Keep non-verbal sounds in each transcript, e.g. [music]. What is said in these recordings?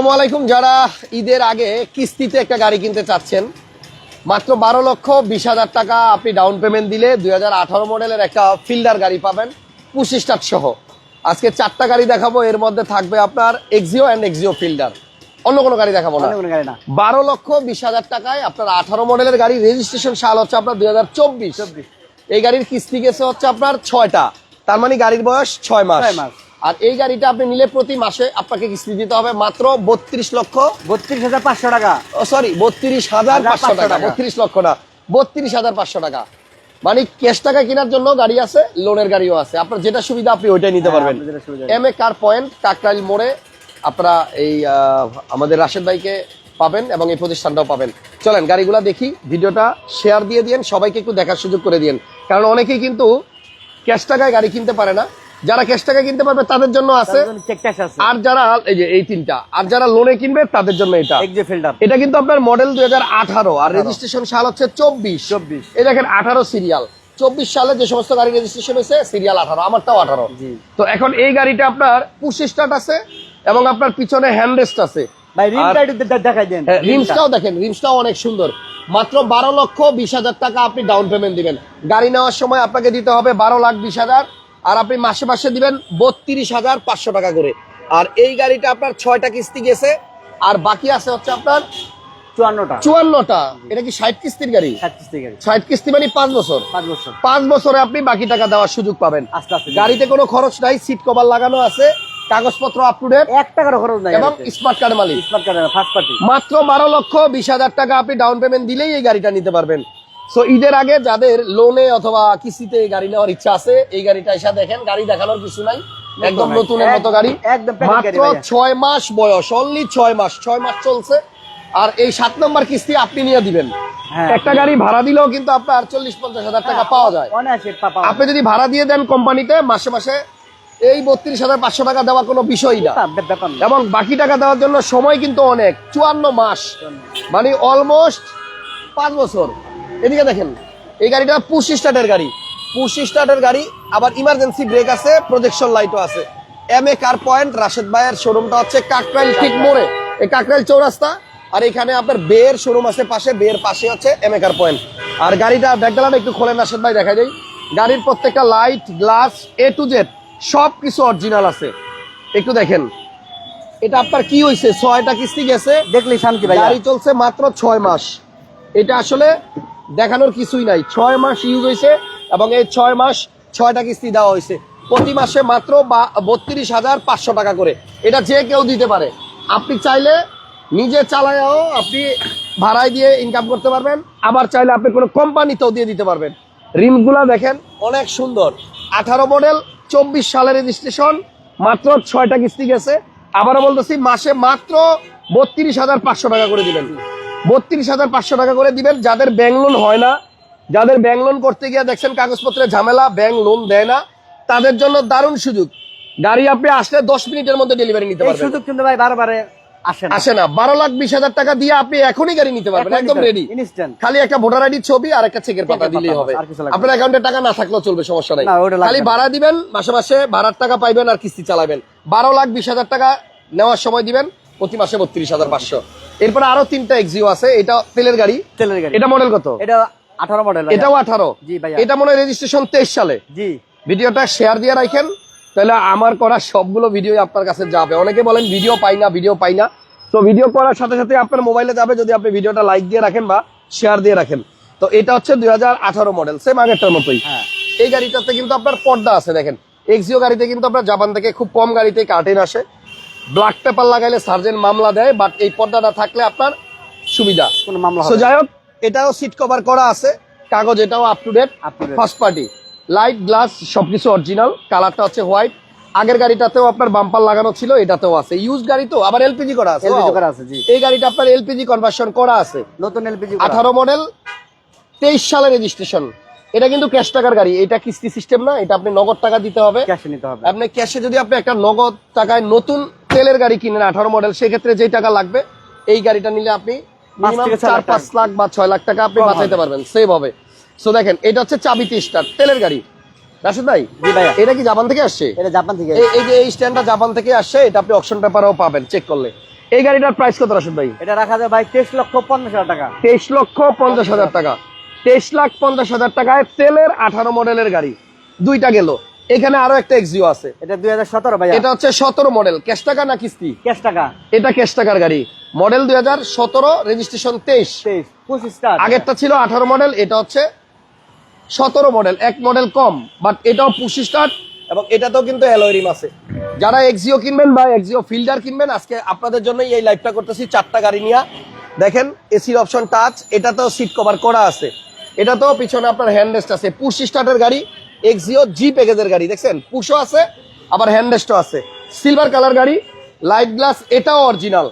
আসসালামু আলাইকুম। যারা ঈদের আগে কিস্তিতে একটা গাড়ি কিনতে চাচ্ছেন মাত্র বারো লক্ষ বিশ হাজার টাকা আপনি ডাউন পেমেন্ট দিলে দুই হাজার আঠারো মডেলের একটা ফিল্ডার গাড়ি পাবেন পুশ স্টার্ট সহ। আজকে চারটা গাড়ি দেখাবো এর মধ্যে থাকবে আপনার এক্সিও অ্যান্ড এক্সিও ফিল্ডার অন্য কোনো গাড়ি দেখাবো না। বারো লক্ষ বিশ হাজার টাকায় আপনার আঠারো মডেলের গাড়ি রেজিস্ট্রেশন সাল হচ্ছে আপনার দুই হাজার চব্বিশ। এই গাড়ির কিস্তি গেছে হচ্ছে আপনার ছয়টা। তার মানে গাড়ির বয়স ছয় মাস। ছয় মাস। আর এই গাড়িটা আপনি নিলে প্রতি মাসে আপনাকে কিস্তি দিতে হবে মাত্র বত্রিশ লক্ষ বত্রিশ হাজার পাঁচশো টাকা। সরি বত্রিশ হাজার পাঁচশো টাকা। বত্রিশ লক্ষ না বত্রিশ হাজার পাঁচশো টাকা। মানে ক্যাশ টাকা কেনার জন্য গাড়ি আছে লোনের গাড়িও আছে। আপনার যেটা সুবিধা আপনি ওইটাই নিতে হ্যাঁ, পারবেন। M A car point Kakrail মোড়ে আপনারা এই আমাদের রাশেদ ভাইকে পাবেন এবং এই প্রতিষ্ঠানটাও পাবেন। চলেন গাড়িগুলা দেখি ভিডিওটা শেয়ার দিয়ে দিয়েন সবাইকে একটু দেখার সুযোগ করে দিয়েন। কারণ অনেকেই কিন্তু ক্যাশ টাকায় গাড়ি কিনতে পারে না। যারা ক্যাশ টাকায় কিনতে পারবে তাদের জন্য আছে। আর যারা এই যে এই তিনটা আর যারা লোনে কিনবে তাদের জন্য এটা। এটা কিন্তু আপনার মডেল দুই হাজার আঠারো আর রেজিস্ট্রেশন সাল হচ্ছে চব্বিশ। 24 এই দেখেন আঠারো সিরিয়াল চব্বিশ সালে যে সমস্ত গাড়ি রেজিস্ট্রেশন হয়েছে সিরিয়াল আঠারো আমারটাও আঠারো। তো এখন এই গাড়িটা আপনার পুশ স্টার্ট আছে এবং আপনার পিছনে হ্যান্ড রেস্ট আছে। দেন। হ্যাঁ, রিমসটাও দেখেন রিমসটাও অনেক সুন্দর। মাত্র বারো লক্ষ বিশ হাজার টাকা আপনি ডাউন পেমেন্ট দিবেন। গাড়ি নেওয়ার সময় আপনাকে দিতে হবে বারো লাখ বিশ হাজার। আর আপনি মাসে মাসে দিবেন বত্রিশ হাজার পাঁচশো টাকা করে। আর এই গাড়িটা আপনার ছয়টা কিস্তি গেছে আর বাকি আছে হচ্ছে আপনার চুয়ান্নটা। চুয়ান্নটা। এটা কি ষাট কিস্তির গাড়ি? ষাট কিস্তি মানে পাঁচ বছর। পাঁচ বছরে। আপনি বাকি টাকা দেওয়ার সুযোগ পাবেন। গাড়িতে কোনো খরচ নাই সিট কভার লাগানো আছে কাগজপত্র আপ টু ডেট এক টাকারও খরচ নাই এবং স্মার্ট কার্ড মালিক। স্মার্ট কার্ড ফার্স্ট পার্টি মাত্র বারো লক্ষ বিশ হাজার টাকা আপনি ডাউন পেমেন্ট দিলেই এই গাড়িটা নিতে পারবেন। সো ঈদের আগে যাদের লোনে অথবা কিস্তিতে গাড়ি নেওয়ার ইচ্ছা আছে এই গাড়িটা এসে দেখেন গাড়ি দেখানোর কিছু নাই। একদম। নতুনের মতো গাড়ি। একদম মাত্র। ছয় মাস বয়স অনলি ছয় মাস ছয় মাস চলছে। আর এই সাত নম্বর কিস্তি আপনি নিয়ে দিবেন। হ্যাঁ। একটা গাড়ি ভাড়া দিলেও কিন্তু আপনার চল্লিশ পঞ্চাশ হাজার টাকা পাওয়া যায়। আপনি যদি ভাড়া দিয়ে দেন কোম্পানিতে মাসে মাসে এই বত্রিশ হাজার পাঁচশো টাকা দেওয়া কোনো বিষয় না। না। এবং বাকি টাকা দেওয়ার জন্য সময় কিন্তু অনেক চুয়ান্ন মাস। মানে অলমোস্ট পাঁচ বছর। এদিকে দেখেন এই গাড়িটা পুশ স্টার্টের গাড়ি। পুশ স্টার্টের গাড়ি আবার ইমার্জেন্সি ব্রেক আছে প্রজেকশন লাইটও আছে। M A car point Rashed ভাইয়ের শোরুমটা হচ্ছে কাকরাইল ঠিক মোড়ে। এই কাকরাইল চৌরাস্তা আর এখানে আপনার বের শোরুম আছে পাশে বের পাশে হচ্ছে এম এ কার পয়েন্ট আর গাড়িটা ব্যাকডালাটা একটু খোলেন রাশেদ ভাই দেখা যায় গাড়ির প্রত্যেকটা light glass A to Z সব কিছু অরিজিনাল আছে। একটু দেখেন এটা আপনার কি হয়েছে ছয়টা কিস্তি গেছে। দেখলি শান্তি ভাই গাড়ি চলছে মাত্র ছয় মাস। এটা আসলে দেখানোর কিছুই নাই। ছয় মাস ইউজ হয়েছে এবং এই ছয় মাস ছয়টা কিস্তি দেওয়া হয়েছে প্রতি মাসে মাত্র বত্রিশ হাজার পাঁচশো টাকা করে। এটা যে কেউ দিতে পারে। আপনি চাইলে নিজে চালায়ও আপনি ভাড়ায় দিয়ে ইনকাম করতে পারবেন। আবার চাইলে আপনি কোনো কোম্পানিতেও দিয়ে দিতে পারবেন। রিমগুলা দেখেন, অনেক সুন্দর। আঠারো মডেল, চব্বিশ সালের রেজিস্ট্রেশন মাত্র ছয়টা কিস্তি গেছে। আবারও বলতেছি, মাসে মাত্র বত্রিশ হাজার পাঁচশো টাকা করে দিবেন। বত্রিশ হাজার পাঁচশো টাকা করে দিবেন। যাদের ব্যাংক লোন হয় না যাদের ব্যাংক লোন করতে গিয়ে দেখছেন কাগজপত্রের ঝামেলা ব্যাংক লোন দেয় না তাদের জন্য দারুণ সুযোগ। গাড়ি আপনি আসলে দশ মিনিটের মধ্যে ডেলিভারি নিতে পারবেন। সুযোগ কিন্তু ভাই বারবারে আসে না। বারো লাখ বিশ হাজার টাকা দিয়ে আপনি এখনই গাড়ি নিতে পারবেন একদম রেডি খালি একটা ভোটার আইডি ছবি আর একটা চেকের পাতা দিলেই হবে। আপনার অ্যাকাউন্টে টাকা না থাকলেও চলবে সমস্যা নাই। খালি ভাড়া দিবেন মাসে মাসে ভাড়ার টাকা পাইবেন আর কিস্তি চালাবেন। বারো লাখ বিশ হাজার টাকা নেওয়ার সময় দিবেন প্রতি মাসে বত্রিশ হাজার পাঁচশো। এরপরে আরও তিনটা এক্সিও আছে। এটা তেলের গাড়ি। তেলের গাড়ি। এটা মডেল কত? এটা আঠারো মডেল এটাও আঠারো। জি ভাইয়া। এটা মনে রেজিস্ট্রেশন তেইশ সালে। জি। ভিডিওটা শেয়ার দিয়ে রাখেন। তাহলে আমার করা সবগুলো ভিডিও আপনার কাছে যাবে। অনেকে বলেন ভিডিও পাই না ভিডিও পাই না। তো ভিডিও করার সাথে সাথে আপনার মোবাইলে যাবে যদি আপনি ভিডিওটা লাইক দিয়ে রাখেন বা শেয়ার দিয়ে রাখেন। তো এটা হচ্ছে দুই হাজার আঠারো মডেল সেম আগেরটার মতোই। হ্যাঁ। এই গাড়িটাতে কিন্তু আপনার পর্দা আছে দেখেন। এক্সিও গাড়িতে কিন্তু আপনার জাপান থেকে খুব কম গাড়িতে কার্টেন আসে। ব্ল্যাক পেপার লাগাইলে সার্জেন্ট মামলা দেয় বাট এই পর্দাটা থাকলে আপনার সুবিধা। কোনো মামলা সো যাই হোক এটাও সিট কভার করা আছে কাগজ এটাও up to date. First party light glass সবকিছু অরিজিনাল কালারটা হচ্ছে হোয়াইট আগের গাড়িটাতেও আপনার বাম্পার লাগানো ছিল এটাতেও আছে। ইউজ গাড়ি তো আবার এলপিজি করা আছে Wow! করা আছে, জি। এই গাড়িটা আপনার এলপিজি কনভার্সন করা আছে। নতুন এলপিজি আঠারো মডেল তেইশ সালের রেজিস্ট্রেশন এটা কিন্তু ক্যাশ টাকার গাড়ি এটা কিস্তি সিস্টেম না এটা আপনি নগদ টাকা দিতে হবে। ক্যাশে নিতে হবে। আপনি ক্যাশে যদি আপনি একটা নগদ টাকায় নতুন তেলের গাড়ি কিনেন আঠারো মডেল সেক্ষেত্রে যেই টাকা লাগবে এই গাড়িটা নিলে আপনি চার পাঁচ লাখ বা ছয় লাখ টাকা আপনি বাঁচাইতে পারবেন সেভ হবে। সো দেখেন এটা হচ্ছে চাবিতে স্টার তেলের গাড়ি। রাশেদ ভাই এটা কি জাপান থেকে আসছে? এটা জাপান থেকে এই- এই যে এই স্ট্যান্ডটা জাপান থেকে আসছে এটা আপনি অপশন পেপারও পাবেন চেক করলে। এই গাড়িটার প্রাইস কত রাশেদ ভাই? এটা রাখা যায় ভাই তেইশ লক্ষ পঞ্চাশ হাজার টাকা। তেইশ লক্ষ পঞ্চাশ হাজার টাকা। তেইশ লাখ পঞ্চাশ হাজার টাকায় তেলের আঠারো মডেলের গাড়ি। দুইটা গেল। এখানে আরও একটা এক্সিও আছে। এটা দুই হাজার সতেরো ভাই এটা হচ্ছে সতেরো মডেল ক্যাশ টাকা না কিস্তি? ক্যাশ টাকা। এটা ক্যাশ টাকার গাড়ি। মডেল দুই হাজার সতেরো রেজিস্ট্রেশন তেইশ। স্টার আগেরটা ছিল আঠারো মডেল এটা হচ্ছে সতেরো মডেল এক মডেল কম বাট এটাও পুশি স্টার্ট এবং এটাতেও কিন্তু অ্যালোয় রিম আছে। যারা এক্সিও কিনবেন বা এক্সিও ফিল্ডার কিনবেন আজকে আপনাদের জন্যই এই লাইভটা করতেছি চারটা গাড়ি নিয়ে। দেখেন এসির অপশন টাচ এটাতেও সিট কভার করা আছে। এটাতেও পিছনে আপনার হ্যান্ডরেস্ট আছে। পুশ স্টার্টের গাড়ি এক্সিও জি প্যাকেজের গাড়ি দেখছেন? পুশও আছে আবার হ্যান্ডরেস্টও আছে। সিলভার কালার গাড়ি লাইট গ্লাস এটাও অরিজিনাল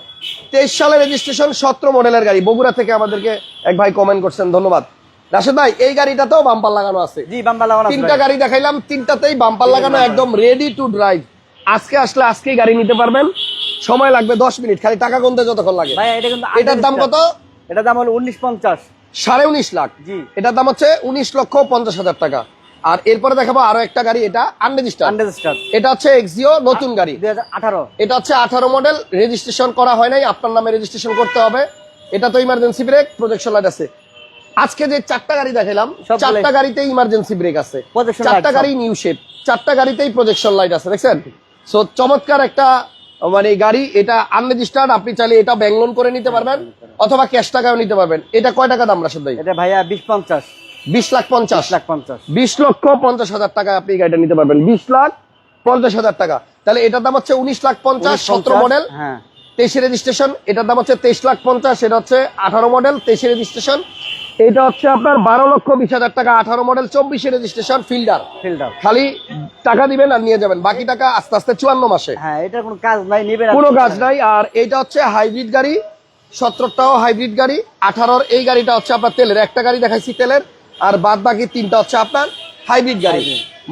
তেইশ সালের রেজিস্ট্রেশন সতেরো মডেলের গাড়ি। বগুড়া থেকে আমাদেরকে এক ভাই কমেন্ট করছেন ধন্যবাদ। রাশেদ ভাই এই গাড়িটাতেও বাম্পার লাগানো আছে। জি বাম্বা লাগানো তিনটা গাড়ি দেখাইলাম তিনটাতেই বাম্পার লাগানো একদম রেডি টু ড্রাইভ আজকে আসলে আজকেই গাড়ি নিতে পারবেন। সময় লাগবে দশ মিনিট খালি টাকা গুনতে যতক্ষণ লাগে। এটার দাম কত? এটার দাম হলো উনিশ পঞ্চাশ। সাড়ে উনিশ লাখ। জি। এটার দাম হচ্ছে উনিশ লক্ষ পঞ্চাশ হাজার টাকা। আর এরপরে দেখাবো আরও একটা গাড়ি এটা আনরেজিস্টার হান্ড্রেড এটা হচ্ছে এক্সিও নতুন গাড়ি। এটা হচ্ছে আঠারো মডেল রেজিস্ট্রেশন করা হয় নাই আপনার নামে রেজিস্ট্রেশন করতে হবে। এটা তো ইমার্জেন্সি ব্রেক প্রজেকশন লাইট আছে। আজকে যে চারটা গাড়ি দেখালাম চারটা গাড়িতে ইমার্জেন্সি ব্রেক আছে। চারটা গাড়ি নিউ শেপ চারটা গাড়িতেই প্রজেকশন লাইট আছে দেখছেন? সো চমৎকার একটা মানে গাড়ি এটা আনরেজিস্টার্ড আপনি চাইলে এটা ব্যাংক লোন করে নিতে পারবেন অথবা ক্যাশ টাকাও নিতে পারবেন। এটা কয় টাকা দাম রাশেদ ভাই? এটা ভাইয়া বিশ পঞ্চাশ। বিশ লাখ পঞ্চাশ। লাখ পঞ্চাশ। বিশ লক্ষ পঞ্চাশ হাজার টাকা আপনি গাড়িটা নিতে পারবেন। বিশ লাখ পঞ্চাশ হাজার টাকা। তাহলে এটার দাম হচ্ছে উনিশ লাখ পঞ্চাশ সতেরো মডেল। হ্যাঁ। তেইশে রেজিস্ট্রেশন এটার দাম হচ্ছে তেইশ লাখ পঞ্চাশ এটা হচ্ছে আঠারো মডেল তেইশে রেজিস্ট্রেশন। এটা হচ্ছে আপনার বারো লক্ষ বিশ হাজার টাকা আঠারো মডেল চব্বিশে রেজিস্ট্রেশন ফিল্ডার। ফিল্ডার। খালি টাকা দিবেন আর নিয়ে যাবেন। বাকি টাকা আস্তে আস্তে চুয়ান্ন মাসে। হ্যাঁ এটা কোনো কাজ নাই নিবে কোনো কাজ নাই। আর এটা হচ্ছে হাইব্রিড গাড়ি সতেরোটাও হাইব্রিড গাড়ি আঠারোর এই গাড়িটা হচ্ছে আপনার তেলের। একটা গাড়ি দেখাইছি তেলের। আর বাদ বাকি তিনটা হচ্ছে আপনার হাইব্রিড গাড়ি।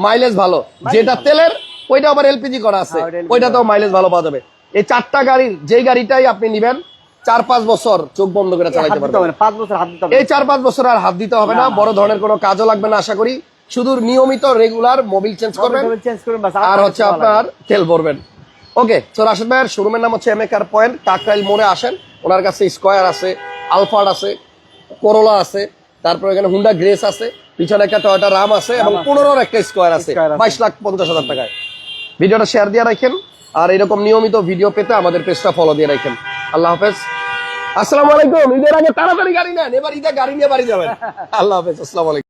মাইলেজ ভালো। যেটা তেলের ওইটা আবার এলপিজি করা আছে। ওইটা ওইটাতেও মাইলেজ ভালো পাওয়া যাবে। এই চারটা গাড়ির যেই গাড়িটাই আপনি নিবেন চার পাঁচ বছর চোখ বন্ধ করে চালাইতে পারবেন। পাঁচ বছর হাত দিতে হবে। এই চার পাঁচ বছর আর হাত দিতে হবে না। বড় ধরনের কোনো কাজও লাগবে না আশা করি। শুধু নিয়মিত রেগুলার মোবিল চেঞ্জ করবেন। আর হচ্ছে আপনার তেল ভরবেন। ওকে তো রাশেদ ভাইয়ের শোরুমের নাম হচ্ছে এমএকার পয়েন্ট কাকরাইল মোড়ে আসেন। ওনার কাছে স্কোয়ার আছে আলফার্ড আছে করোলা আছে। তারপর এখানে হুন্ডা গ্রেস আছে পিছনে একটা টয়টা রাম আছে এবং। পনেরোর একটা স্কোয়ার আছে আছে। বাইশ লাখ পঞ্চাশ হাজার টাকায়। ভিডিওটা শেয়ার দিয়ে রাখেন আর এরকম নিয়মিত ভিডিও পেতে আমাদের পেজটা ফলো দিয়ে রাখেন। আল্লাহ হাফেজ। আসসালামু আলাইকুম ঈদের আগে তাড়াতাড়ি গাড়ি নেন এবার ঈদে গাড়ি নিয়ে বাড়ি যাবেন। [laughs] আল্লাহ হাফেজ আসসালামু আলাইকুম।